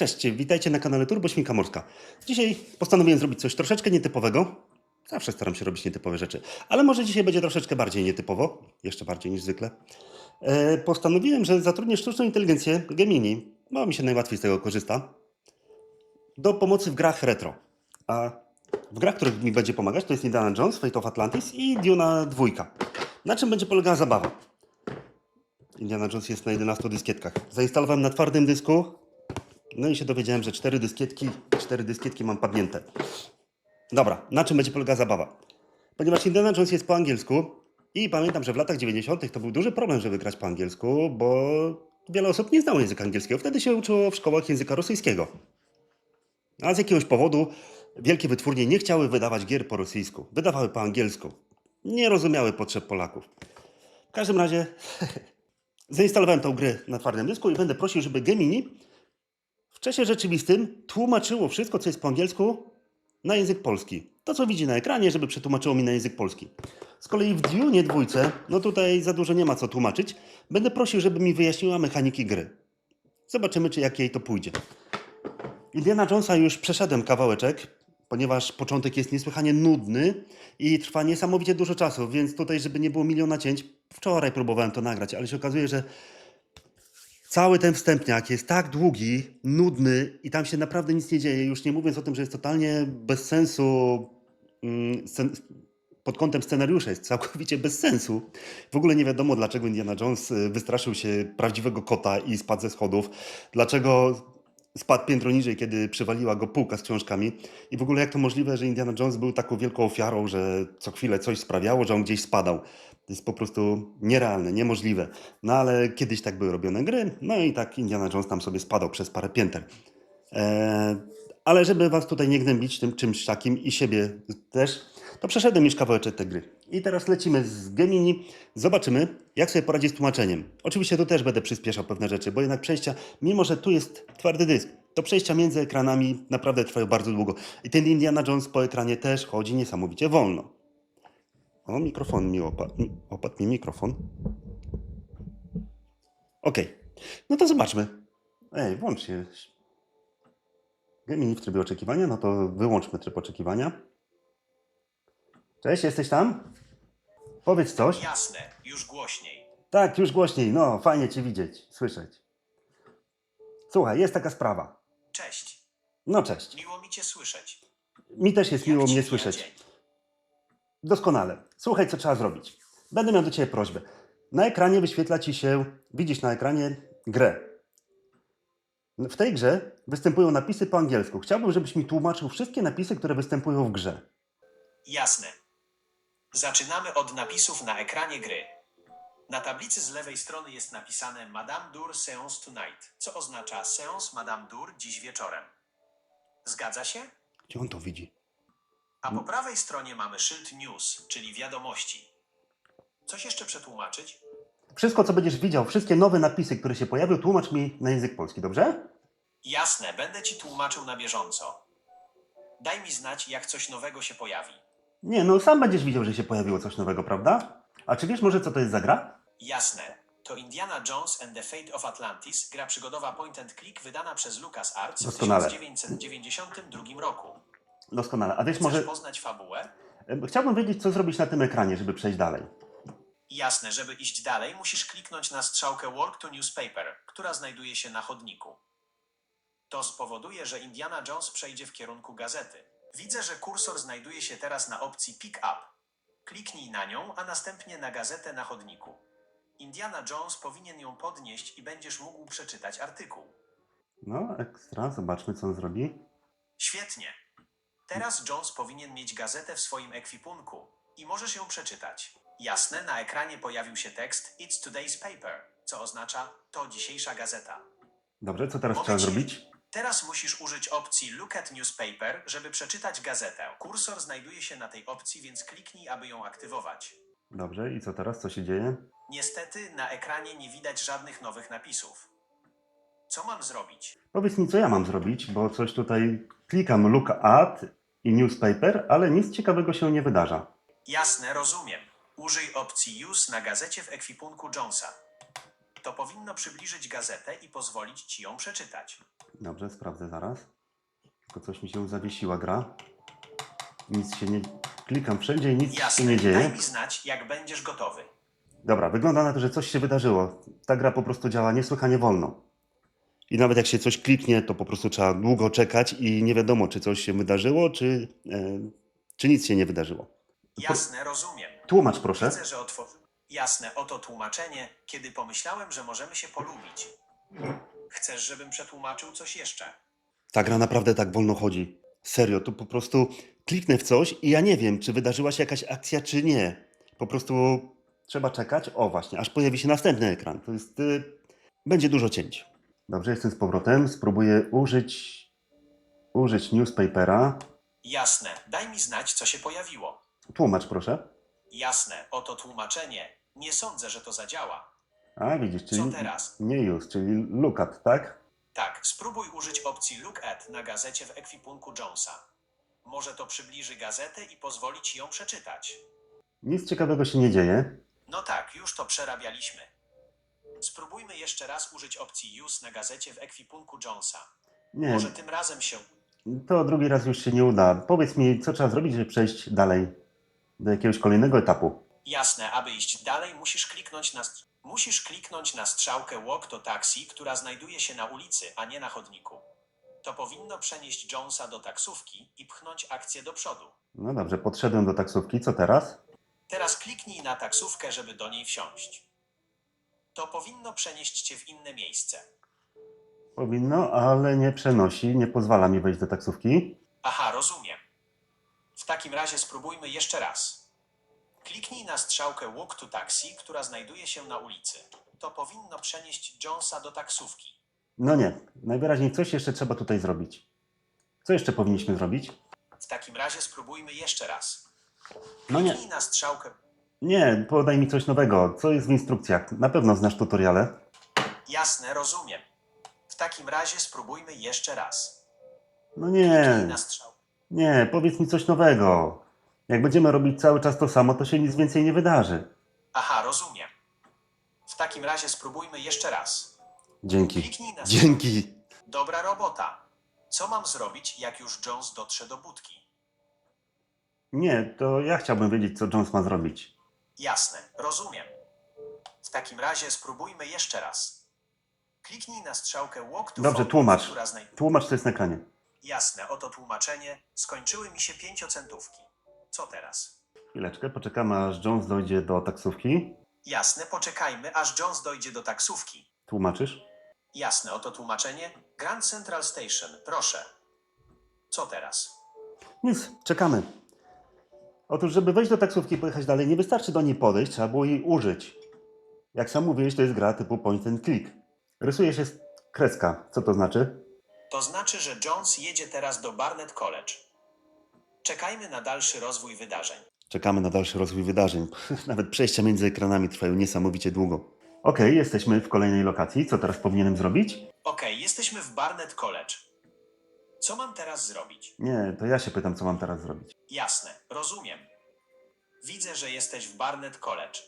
Cześć, witajcie na kanale Turbo Świnka Morska. Dzisiaj postanowiłem zrobić coś troszeczkę nietypowego. Zawsze staram się robić nietypowe rzeczy, ale może dzisiaj będzie troszeczkę bardziej nietypowo, jeszcze bardziej niż zwykle. E, postanowiłem, że zatrudnię sztuczną inteligencję Gemini, bo mi się najłatwiej z tego korzysta, do pomocy w grach retro. A w grach, których mi będzie pomagać, to jest Indiana Jones, Fate of Atlantis i Duna 2. Na czym będzie polegała zabawa? Indiana Jones jest na 11 dyskietkach. Zainstalowałem na twardym dysku, no i się dowiedziałem, że cztery dyskietki, cztery dyskietki mam padnięte. Dobra, na czym będzie polegała zabawa? Ponieważ Indiana Jones jest po angielsku i pamiętam, że w latach 90. to był duży problem, żeby grać po angielsku, bo wiele osób nie znało języka angielskiego. Wtedy się uczyło w szkołach języka rosyjskiego. A z jakiegoś powodu wielkie wytwórnie nie chciały wydawać gier po rosyjsku. Wydawały po angielsku. Nie rozumiały potrzeb Polaków. W każdym razie zainstalowałem tą grę na twardym dysku i będę prosił, żeby Gemini w czasie rzeczywistym tłumaczyło wszystko, co jest po angielsku, na język polski. To, co widzi na ekranie, żeby przetłumaczyło mi na język polski. Z kolei w Dune dwójce, no tutaj za dużo nie ma co tłumaczyć, będę prosił, żeby mi wyjaśniła mechaniki gry. Zobaczymy, czy jak jej to pójdzie. Indiana Jonesa już przeszedłem kawałeczek, ponieważ początek jest niesłychanie nudny i trwa niesamowicie dużo czasu, więc tutaj, żeby nie było miliona cięć, wczoraj próbowałem to nagrać, ale się okazuje, że Cały ten wstępniak jest tak długi, nudny i tam się naprawdę nic nie dzieje. Już nie mówiąc o tym, że jest totalnie bez sensu mm, pod kątem scenariusza, jest całkowicie bez sensu. W ogóle nie wiadomo, dlaczego Indiana Jones y, wystraszył się prawdziwego kota i spadł ze schodów. Dlaczego spadł piętro niżej, kiedy przywaliła go półka z książkami. I w ogóle jak to możliwe, że Indiana Jones był taką wielką ofiarą, że co chwilę coś sprawiało, że on gdzieś spadał. To jest po prostu nierealne, niemożliwe. No ale kiedyś tak były robione gry, no i tak Indiana Jones tam sobie spadał przez parę pięter. Eee, ale żeby was tutaj nie gnębić tym czymś takim i siebie też, to przeszedłem już kawałeczek tej gry. I teraz lecimy z Gemini, zobaczymy jak sobie poradzi z tłumaczeniem. Oczywiście tu też będę przyspieszał pewne rzeczy, bo jednak przejścia, mimo że tu jest twardy dysk, to przejścia między ekranami naprawdę trwają bardzo długo. I ten Indiana Jones po ekranie też chodzi niesamowicie wolno. O, mikrofon mi opadł. Opadł mi mikrofon. Okej. No to zobaczmy. Ej, włącz się. Gemini w trybie oczekiwania. No to wyłączmy tryb oczekiwania. Cześć, jesteś tam? Powiedz coś. Jasne, już głośniej. Tak, już głośniej. No, fajnie Cię widzieć, słyszeć. Słuchaj, jest taka sprawa. Cześć, No, cześć. miło mi Cię słyszeć. Mi też jest Jak miło mnie słyszeć. dzień? Doskonale. Słuchaj, co trzeba zrobić. Będę miał do Ciebie prośbę. Na ekranie wyświetla Ci się, widzisz na ekranie grę. W tej grze występują napisy po angielsku. Chciałbym, żebyś mi tłumaczył wszystkie napisy, które występują w grze. Jasne. Zaczynamy od napisów na ekranie gry. Na tablicy z lewej strony jest napisane Madame Dur séance tonight, co oznacza séance Madame Dur dziś wieczorem. Zgadza się? Gdzie on to widzi? A po prawej stronie mamy szyld news, czyli wiadomości. Coś jeszcze przetłumaczyć? Wszystko, co będziesz widział, wszystkie nowe napisy, które się pojawią, tłumacz mi na język polski, dobrze? Jasne, będę Ci tłumaczył na bieżąco. Daj mi znać, jak coś nowego się pojawi. Nie, no sam będziesz widział, że się pojawiło coś nowego, prawda? A czy wiesz może, co to jest za gra? Jasne. To Indiana Jones and the Fate of Atlantis, gra przygodowa point and click wydana przez LucasArts w Doskonale. 1992 roku. Doskonale. A wiesz Chcesz może... poznać fabułę? Chciałbym wiedzieć, co zrobić na tym ekranie, żeby przejść dalej. Jasne, żeby iść dalej, musisz kliknąć na strzałkę Walk to Newspaper, która znajduje się na chodniku. To spowoduje, że Indiana Jones przejdzie w kierunku gazety. Widzę, że kursor znajduje się teraz na opcji Pick Up. Kliknij na nią, a następnie na gazetę na chodniku. Indiana Jones powinien ją podnieść i będziesz mógł przeczytać artykuł. No, ekstra. Zobaczmy, co on zrobi. Świetnie. Teraz Jones powinien mieć gazetę w swoim ekwipunku i możesz ją przeczytać. Jasne, na ekranie pojawił się tekst It's today's paper, co oznacza to dzisiejsza gazeta. Dobrze, co teraz trzeba zrobić? Teraz musisz użyć opcji Look at Newspaper, żeby przeczytać gazetę. Kursor znajduje się na tej opcji, więc kliknij, aby ją aktywować. Dobrze, i co teraz? Co się dzieje? Niestety na ekranie nie widać żadnych nowych napisów. Co mam zrobić? Powiedz mi, co ja mam zrobić, bo coś tutaj klikam look at i newspaper, ale nic ciekawego się nie wydarza. Jasne, rozumiem. Użyj opcji Use na gazecie w ekwipunku Jonesa. To powinno przybliżyć gazetę i pozwolić ci ją przeczytać. Dobrze, sprawdzę zaraz. Tylko coś mi się zawiesiła gra. Nic się nie... Klikam wszędzie i nic się Jasne, nie daj dzieje. mi znać, jak będziesz gotowy. Dobra, wygląda na to, że coś się wydarzyło. Ta gra po prostu działa niesłychanie wolno. I nawet jak się coś kliknie, to po prostu trzeba długo czekać i nie wiadomo, czy coś się wydarzyło, czy, e, czy nic się nie wydarzyło. Jasne, rozumiem. Tłumacz proszę. Widzę, że otworzy. Jasne, oto tłumaczenie, kiedy pomyślałem, że możemy się polubić. Chcesz, żebym przetłumaczył coś jeszcze? Ta gra naprawdę tak wolno chodzi. Serio, tu po prostu kliknę w coś i ja nie wiem, czy wydarzyła się jakaś akcja, czy nie. Po prostu trzeba czekać. O właśnie, aż pojawi się następny ekran. To jest. Y, będzie dużo cięć. Dobrze, jestem z powrotem. Spróbuję użyć. użyć newspapera. Jasne, daj mi znać, co się pojawiło. Tłumacz proszę. Jasne, oto tłumaczenie. Nie sądzę, że to zadziała. A widzisz, czyli. Co teraz? Nie use, czyli look at, tak? Tak, spróbuj użyć opcji Look at na gazecie w ekwipunku Jonesa. Może to przybliży gazetę i pozwoli ci ją przeczytać. Nic ciekawego się nie dzieje. No tak, już to przerabialiśmy. Spróbujmy jeszcze raz użyć opcji Use na gazecie w ekwipunku Jonesa. Nie, Może tym razem się. to drugi raz już się nie uda. Powiedz mi, co trzeba zrobić, żeby przejść dalej do jakiegoś kolejnego etapu. Jasne, aby iść dalej, musisz kliknąć na. Musisz kliknąć na strzałkę Walk to Taxi, która znajduje się na ulicy, a nie na chodniku. To powinno przenieść Jonesa do taksówki i pchnąć akcję do przodu. No dobrze, podszedłem do taksówki. Co teraz? Teraz kliknij na taksówkę, żeby do niej wsiąść. To powinno przenieść cię w inne miejsce. Powinno, ale nie przenosi, nie pozwala mi wejść do taksówki. Aha, rozumiem. W takim razie spróbujmy jeszcze raz. Kliknij na strzałkę Walk to Taxi, która znajduje się na ulicy. To powinno przenieść Jonesa do taksówki. No nie, najwyraźniej coś jeszcze trzeba tutaj zrobić. Co jeszcze powinniśmy zrobić? W takim razie spróbujmy jeszcze raz. No nie, Kliknij na strzałkę. Nie, podaj mi coś nowego. Co jest w instrukcjach? Na pewno znasz tutoriale. Jasne, rozumiem. W takim razie spróbujmy jeszcze raz. No Kliknij nie, na strzał. nie, powiedz mi coś nowego. Jak będziemy robić cały czas to samo, to się nic więcej nie wydarzy. Aha, rozumiem. W takim razie spróbujmy jeszcze raz. Dzięki. Kliknij na Dzięki. Dobra robota. Co mam zrobić, jak już Jones dotrze do budki? Nie, to ja chciałbym wiedzieć, co Jones ma zrobić. Jasne, rozumiem. W takim razie spróbujmy jeszcze raz. Kliknij na strzałkę Walk to Dobrze, Focus, tłumacz. która znaj... Tłumacz, co jest na ekranie. Jasne, oto tłumaczenie. Skończyły mi się pięciocentówki. Co teraz? Chwileczkę, poczekamy aż Jones dojdzie do taksówki. Jasne, poczekajmy, aż Jones dojdzie do taksówki. Tłumaczysz? Jasne, oto tłumaczenie. Grand Central Station, proszę. Co teraz? Nic, czekamy. Otóż, żeby wejść do taksówki i pojechać dalej, nie wystarczy do niej podejść, trzeba było jej użyć. Jak sam mówiłeś, to jest gra typu point and click. Rysuje się kreska. Co to znaczy? To znaczy, że Jones jedzie teraz do Barnet College. Czekajmy na dalszy rozwój wydarzeń. Czekamy na dalszy rozwój wydarzeń. Nawet przejścia między ekranami trwają niesamowicie długo. Okej, jesteśmy w kolejnej lokacji. Co teraz powinienem zrobić? Okej, jesteśmy w Barnet College. Co mam teraz zrobić? Nie, to ja się pytam, co mam teraz zrobić. Jasne, rozumiem. Widzę, że jesteś w Barnet College.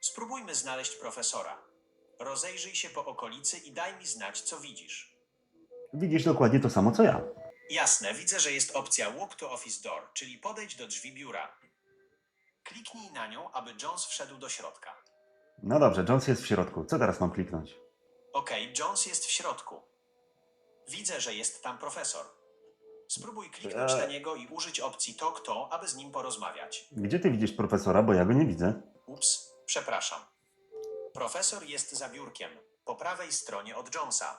Spróbujmy znaleźć profesora. Rozejrzyj się po okolicy i daj mi znać, co widzisz. Widzisz dokładnie to samo, co ja. Jasne, widzę, że jest opcja Walk to Office Door, czyli podejdź do drzwi biura. Kliknij na nią, aby Jones wszedł do środka. No dobrze, Jones jest w środku. Co teraz mam kliknąć? Okej, Jones jest w środku. Widzę, że jest tam profesor. Spróbuj kliknąć na niego i użyć opcji to, aby z nim porozmawiać. Gdzie ty widzisz profesora, bo ja go nie widzę. Ups, przepraszam. Profesor jest za biurkiem, po prawej stronie od Jonesa.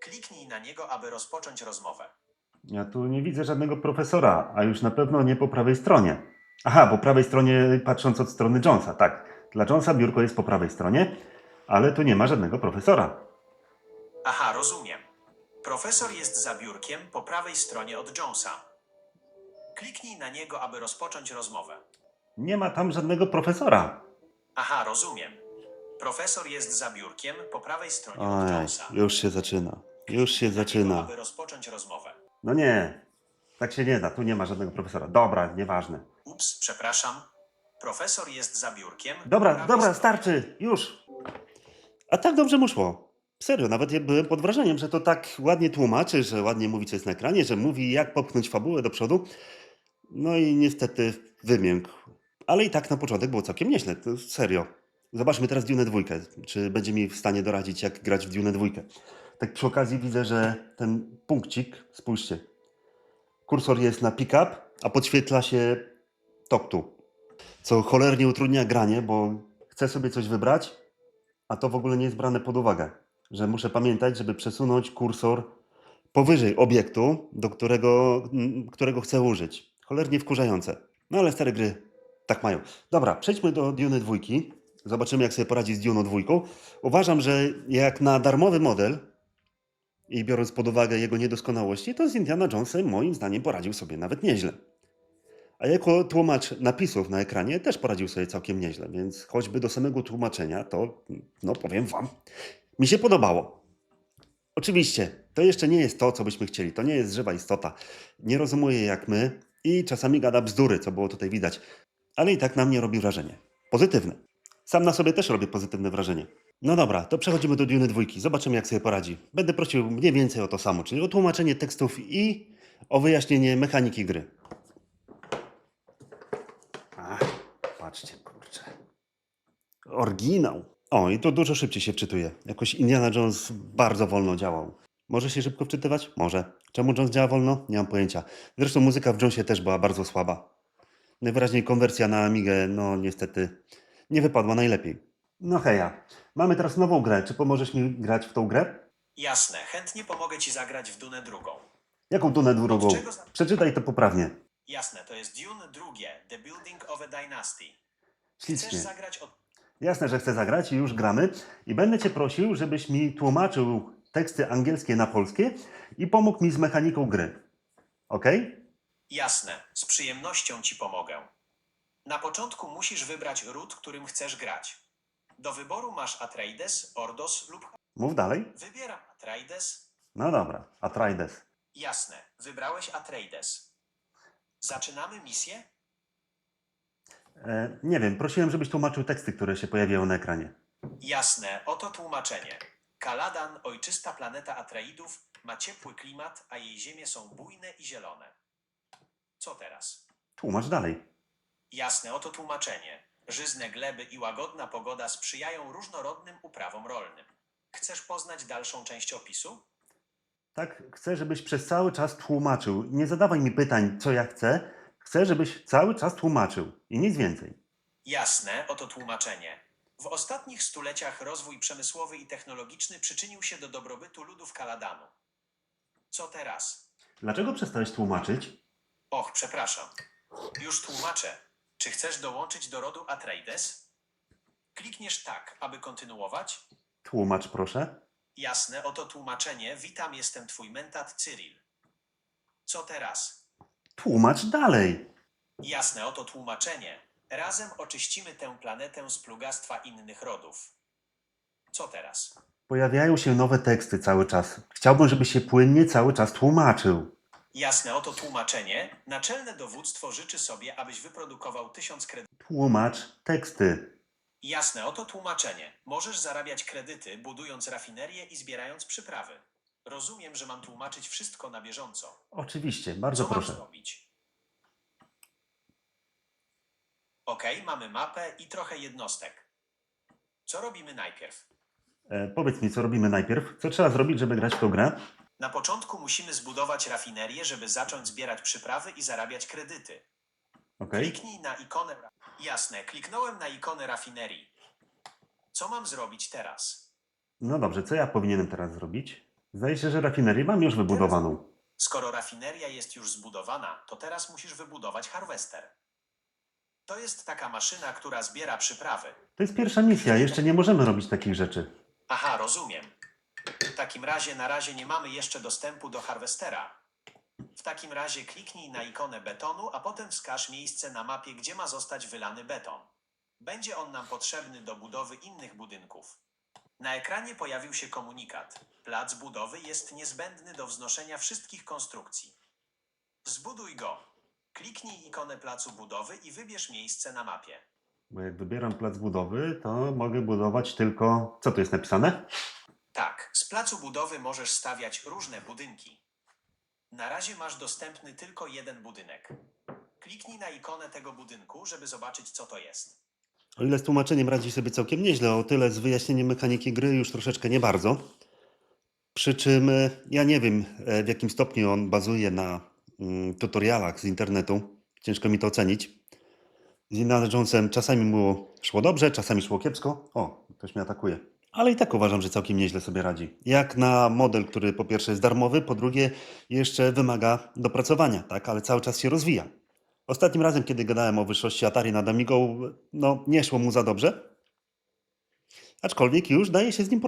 Kliknij na niego, aby rozpocząć rozmowę. Ja tu nie widzę żadnego profesora, a już na pewno nie po prawej stronie. Aha, po prawej stronie patrząc od strony Jonesa, tak. Dla Jonesa biurko jest po prawej stronie, ale tu nie ma żadnego profesora. Aha, rozumiem. Profesor jest za biurkiem po prawej stronie od Jonesa. Kliknij na niego, aby rozpocząć rozmowę. Nie ma tam żadnego profesora. Aha, rozumiem. Profesor jest za biurkiem po prawej stronie od Oj, Jonesa. już się zaczyna. Już się zaczyna. aby rozpocząć rozmowę. No nie, tak się nie da, tu nie ma żadnego profesora. Dobra, nieważne. Ups, przepraszam. Profesor jest za biurkiem. po Dobra, prawej dobra, stronie. starczy, już. A tak dobrze mu szło. Serio, nawet ja byłem pod wrażeniem, że to tak ładnie tłumaczy, że ładnie mówi, co jest na ekranie, że mówi, jak popchnąć fabułę do przodu. No i niestety wymiękł. Ale i tak na początek było całkiem nieźle, to serio. Zobaczmy teraz Dune 2. Czy będzie mi w stanie doradzić, jak grać w Dune 2. Tak przy okazji widzę, że ten punkcik, spójrzcie, kursor jest na pick-up, a podświetla się talk to. Co cholernie utrudnia granie, bo chcę sobie coś wybrać, a to w ogóle nie jest brane pod uwagę. Że muszę pamiętać, żeby przesunąć kursor powyżej obiektu, do którego, którego chcę użyć. Cholernie wkurzające. No ale stare gry tak mają. Dobra, przejdźmy do Dune 2. Zobaczymy, jak sobie poradzi z Dune 2. Uważam, że jak na darmowy model i biorąc pod uwagę jego niedoskonałości, to z Indiana Jonesem moim zdaniem poradził sobie nawet nieźle. A jako tłumacz napisów na ekranie też poradził sobie całkiem nieźle, więc choćby do samego tłumaczenia, to no powiem wam, mi się podobało. Oczywiście, to jeszcze nie jest to, co byśmy chcieli. To nie jest żywa istota. Nie rozumuje jak my i czasami gada bzdury, co było tutaj widać. Ale i tak na mnie robi wrażenie. Pozytywne. Sam na sobie też robię pozytywne wrażenie. No dobra, to przechodzimy do Dune dwójki. Zobaczymy, jak sobie poradzi. Będę prosił mniej więcej o to samo, czyli o tłumaczenie tekstów i o wyjaśnienie mechaniki gry. Ach, patrzcie, kurczę. Oryginał. O, i to dużo szybciej się wczytuje. Jakoś Indiana Jones bardzo wolno działał. Może się szybko wczytywać? Może. Czemu Jones działa wolno? Nie mam pojęcia. Zresztą muzyka w Jonesie też była bardzo słaba. Najwyraźniej konwersja na Amigę, no niestety, nie wypadła najlepiej. No heja, mamy teraz nową grę. Czy pomożesz mi grać w tą grę? Jasne, chętnie pomogę ci zagrać w Dunę drugą. Jaką Dunę drugą? Od czego za- Przeczytaj to poprawnie. Jasne, to jest Dune drugie, The Building of a Dynasty. Chcesz Ślicznie. zagrać od... Jasne, że chcę zagrać i już gramy. I będę Cię prosił, żebyś mi tłumaczył teksty angielskie na polskie i pomógł mi z mechaniką gry. Ok? Jasne, z przyjemnością ci pomogę. Na początku musisz wybrać ród, którym chcesz grać. Do wyboru masz Atreides, Ordos lub... Mów dalej. Wybieram Atreides. No dobra, Atreides. Jasne, wybrałeś Atreides. Zaczynamy misję? E, nie wiem, prosiłem, żebyś tłumaczył teksty, które się pojawiają na ekranie. Jasne, oto tłumaczenie. Kaladan, ojczysta planeta Atreidów, ma ciepły klimat, a jej ziemie są bujne i zielone. Co teraz? Tłumacz dalej. Jasne, oto tłumaczenie. Żyzne gleby i łagodna pogoda sprzyjają różnorodnym uprawom rolnym. Chcesz poznać dalszą część opisu? Tak, chcę, żebyś przez cały czas tłumaczył. Nie zadawaj mi pytań, co ja chcę. Chcę, żebyś cały czas tłumaczył i nic więcej. Jasne, oto tłumaczenie. W ostatnich stuleciach rozwój przemysłowy i technologiczny przyczynił się do dobrobytu ludów Kaladanu. Co teraz? Dlaczego przestałeś tłumaczyć? Och, przepraszam. Już tłumaczę. Czy chcesz dołączyć do rodu Atreides? Klikniesz tak, aby kontynuować. Tłumacz, proszę. Jasne, oto tłumaczenie. Witam, jestem twój mentat Cyril. Co teraz? Tłumacz dalej. Jasne, oto tłumaczenie. Razem oczyścimy tę planetę z plugastwa innych rodów. Co teraz? Pojawiają się nowe teksty cały czas. Chciałbym, żebyś się płynnie cały czas tłumaczył. Jasne, oto tłumaczenie. Naczelne dowództwo życzy sobie, abyś wyprodukował tysiąc kredytów. Tłumacz teksty. Jasne, oto tłumaczenie. Możesz zarabiać kredyty, budując rafinerię i zbierając przyprawy. Rozumiem, że mam tłumaczyć wszystko na bieżąco. Oczywiście, bardzo Co mam proszę. zrobić? Ok, mamy mapę i trochę jednostek. Co robimy najpierw? E, powiedz mi, co robimy najpierw? Co trzeba zrobić, żeby grać w tą grę? Na początku musimy zbudować rafinerię, żeby zacząć zbierać przyprawy i zarabiać kredyty. Okej. Kliknij na ikonę. Jasne, kliknąłem na ikonę rafinerii. Co mam zrobić teraz? No dobrze, co ja powinienem teraz zrobić? Zdaje się, że rafinerię mam już wybudowaną. Skoro rafineria jest już zbudowana, to teraz musisz wybudować harwester. To jest taka maszyna, która zbiera przyprawy. To jest pierwsza misja, jeszcze nie możemy robić takich rzeczy. Aha, rozumiem. W takim razie na razie nie mamy jeszcze dostępu do harwestera. W takim razie kliknij na ikonę betonu, a potem wskaż miejsce na mapie, gdzie ma zostać wylany beton. Będzie on nam potrzebny do budowy innych budynków. Na ekranie pojawił się komunikat. Plac budowy jest niezbędny do wznoszenia wszystkich konstrukcji. Zbuduj go. Kliknij ikonę placu budowy i wybierz miejsce na mapie. Bo jak wybieram plac budowy, to mogę budować tylko... Co tu jest napisane? Tak, z placu budowy możesz stawiać różne budynki. Na razie masz dostępny tylko jeden budynek. Kliknij na ikonę tego budynku, żeby zobaczyć, co to jest. O ile z tłumaczeniem radzi sobie całkiem nieźle, o tyle z wyjaśnieniem mechaniki gry już troszeczkę nie bardzo. Przy czym e, ja nie wiem, e, w jakim stopniu on bazuje na mm, tutorialach z internetu. Ciężko mi to ocenić. Z Indiana Jonesem czasami mu szło dobrze, czasami szło kiepsko. O, ktoś mnie atakuje. Ale i tak uważam, że całkiem nieźle sobie radzi. Jak na model, który po pierwsze jest darmowy, po drugie jeszcze wymaga dopracowania, tak? Ale cały czas się rozwija. Ostatnim razem, kiedy gadałem o wyższości Atari nad Amigą, no nie szło mu za dobrze. Aczkolwiek już daje się z nim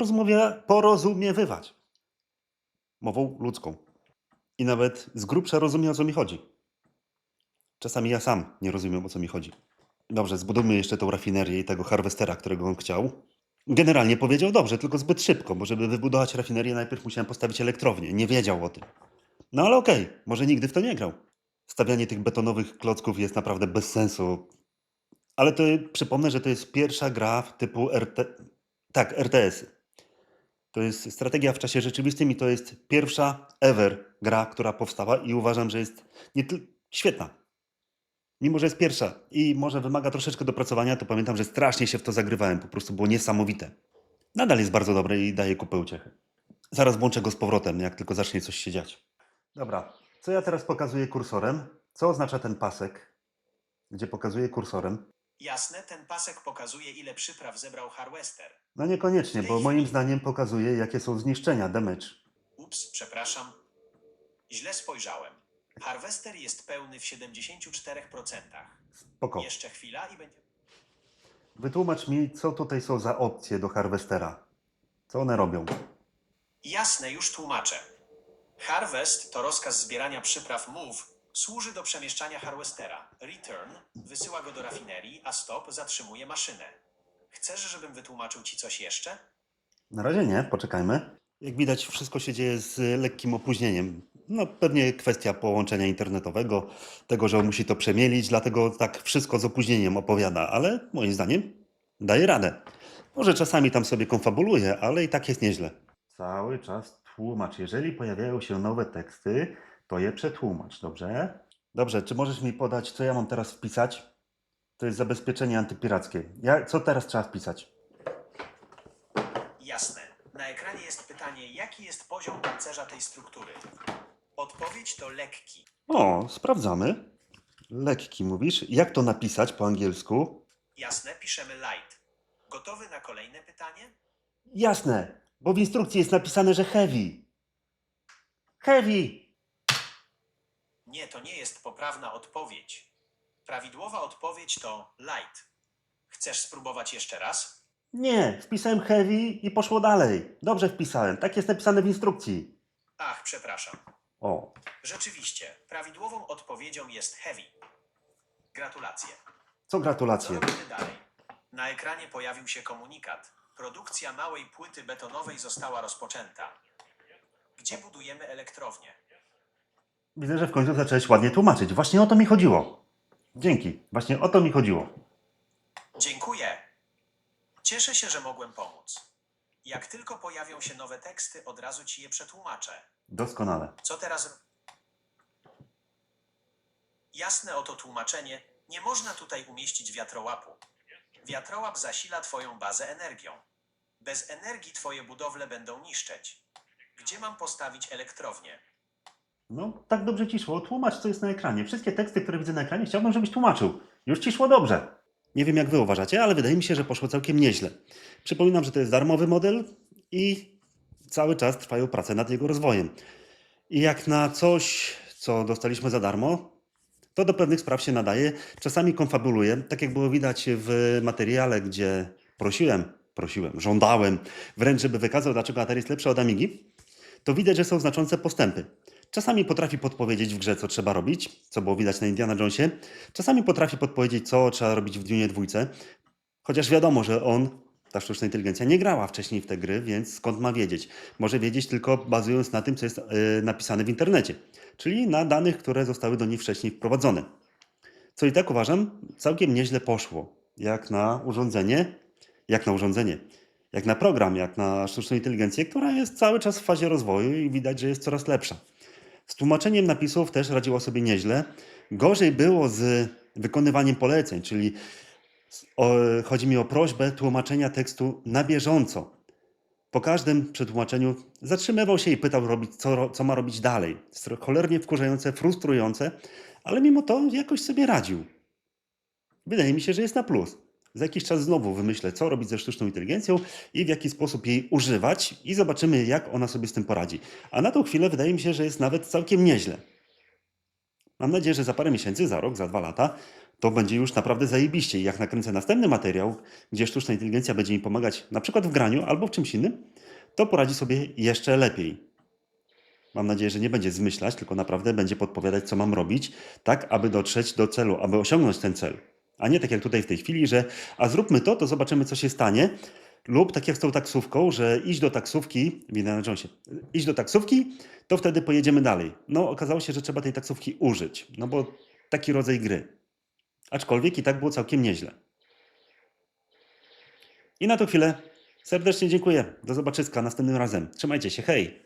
porozumiewywać. Mową ludzką. I nawet z grubsza rozumie, o co mi chodzi. Czasami ja sam nie rozumiem, o co mi chodzi. Dobrze, zbudujmy jeszcze tą rafinerię i tego harwestera, którego on chciał. Generalnie powiedział dobrze, tylko zbyt szybko, bo żeby wybudować rafinerię, najpierw musiałem postawić elektrownię. Nie wiedział o tym. No ale okej, może nigdy w to nie grał. Stawianie tych betonowych klocków jest naprawdę bez sensu. Ale to przypomnę, że to jest pierwsza gra w typu RT... Tak, RTS. To jest strategia w czasie rzeczywistym i to jest pierwsza ever gra, która powstała i uważam, że jest nie tyl- świetna. Mimo, że jest pierwsza i może wymaga troszeczkę dopracowania, to pamiętam, że strasznie się w to zagrywałem. Po prostu było niesamowite. Nadal jest bardzo dobre i daje kupę uciechy. Zaraz włączę go z powrotem, jak tylko zacznie coś się dziać. Dobra, co ja teraz pokazuję kursorem? Co oznacza ten pasek, gdzie pokazuję kursorem? Jasne, ten pasek pokazuje, ile przypraw zebrał Harvester. No niekoniecznie, bo moim zdaniem pokazuje, jakie są zniszczenia, damage. Ups, przepraszam. Źle spojrzałem. Harvester jest pełny w 74%. Spoko. Jeszcze chwila i będzie. Wytłumacz mi, co tutaj są za opcje do Harvestera. Co one robią? Jasne, już tłumaczę. Harvest to rozkaz zbierania przypraw Move, służy do przemieszczania Harvestera. Return wysyła go do rafinerii, a Stop zatrzymuje maszynę. Chcesz, żebym wytłumaczył ci coś jeszcze? Na razie nie, poczekajmy. Jak widać, wszystko się dzieje z lekkim opóźnieniem. No, pewnie kwestia połączenia internetowego, tego, że on musi to przemielić, dlatego tak wszystko z opóźnieniem opowiada, ale moim zdaniem daje radę. Może czasami tam sobie konfabuluje, ale i tak jest nieźle. Cały czas tłumacz. Jeżeli pojawiają się nowe teksty, to je przetłumacz, dobrze? Dobrze, czy możesz mi podać, co ja mam teraz wpisać? To jest zabezpieczenie antypirackie. Ja, co teraz trzeba wpisać? Jasne. Na ekranie jest pytanie, jaki jest poziom pancerza tej struktury. Odpowiedź to lekki. O, sprawdzamy. Lekki mówisz. Jak to napisać po angielsku? Jasne, piszemy light. Gotowy na kolejne pytanie? Jasne, bo w instrukcji jest napisane, że heavy. Heavy! Nie, to nie jest poprawna odpowiedź. Prawidłowa odpowiedź to light. Chcesz spróbować jeszcze raz? Nie, wpisałem heavy i poszło dalej. Dobrze wpisałem, tak jest napisane w instrukcji. Ach, przepraszam. O, Rzeczywiście, prawidłową odpowiedzią jest heavy. Gratulacje. co Co gratulacje. robimy dalej? Na ekranie pojawił się komunikat. Produkcja małej płyty betonowej została rozpoczęta. Gdzie budujemy elektrownię? Widzę, że w końcu zacząłeś ładnie tłumaczyć. Właśnie o to mi chodziło. Dzięki, właśnie o to mi chodziło. Dziękuję. Cieszę się, że mogłem pomóc. Jak tylko pojawią się nowe teksty, od razu ci je przetłumaczę. Doskonale. Co teraz? Jasne oto tłumaczenie. Nie można tutaj umieścić wiatrołapu. Wiatrołap zasila twoją bazę energią. Bez energii twoje budowle będą niszczeć. Gdzie mam postawić elektrownię? No, tak dobrze ci szło. Tłumacz, co jest na ekranie. Wszystkie teksty, które widzę na ekranie, chciałbym, żebyś tłumaczył. Już ci szło dobrze. Nie wiem, jak wy uważacie, ale wydaje mi się, że poszło całkiem nieźle. Przypominam, że to jest darmowy model i cały czas trwają prace nad jego rozwojem. I jak na coś, co dostaliśmy za darmo, to do pewnych spraw się nadaje. Czasami konfabuluję, tak jak było widać w materiale, gdzie prosiłem, prosiłem, żądałem wręcz, żeby wykazał, dlaczego Atari jest lepsze od Amigi, to widać, że są znaczące postępy. Czasami potrafi podpowiedzieć w grze, co trzeba robić, co było widać na Indiana Jonesie. Czasami potrafi podpowiedzieć, co trzeba robić w Dune dwójce. Chociaż wiadomo, że on, ta sztuczna inteligencja, nie grała wcześniej w te gry, więc skąd ma wiedzieć? Może wiedzieć tylko bazując na tym, co jest e, napisane w internecie, czyli na danych, które zostały do niej wcześniej wprowadzone. Co i tak uważam, całkiem nieźle poszło. jak na urządzenie, jak na urządzenie, jak na program, jak na sztuczną inteligencję, która jest cały czas w fazie rozwoju i widać, że jest coraz lepsza. Z tłumaczeniem napisów też radziła sobie nieźle. Gorzej było z wykonywaniem poleceń, czyli chodzi mi o prośbę tłumaczenia tekstu na bieżąco. Po każdym przetłumaczeniu zatrzymywał się i pytał, robić, co, co ma robić dalej. Cholernie wkurzające, frustrujące, ale mimo to jakoś sobie radził. Wydaje mi się, że jest na plus. Za jakiś czas znowu wymyślę, co robić ze sztuczną inteligencją i w jaki sposób jej używać, i zobaczymy, jak ona sobie z tym poradzi. A na tą chwilę wydaje mi się, że jest nawet całkiem nieźle. Mam nadzieję, że za parę miesięcy, za rok, za dwa lata, to będzie już naprawdę zajebiście. I jak nakręcę następny materiał, gdzie sztuczna inteligencja będzie mi pomagać, na przykład w graniu albo w czymś innym, to poradzi sobie jeszcze lepiej. Mam nadzieję, że nie będzie zmyślać, tylko naprawdę będzie podpowiadać, co mam robić, tak aby dotrzeć do celu, aby osiągnąć ten cel. A nie tak jak tutaj w tej chwili, że a zróbmy to, to zobaczymy, co się stanie. Lub tak jak z tą taksówką, że idź do taksówki, w Indiana Jonesie, idź do taksówki, to wtedy pojedziemy dalej. No, okazało się, że trzeba tej taksówki użyć, no bo taki rodzaj gry. Aczkolwiek i tak było całkiem nieźle. I na tą chwilę serdecznie dziękuję. Do zobaczyska następnym razem. Trzymajcie się, hej!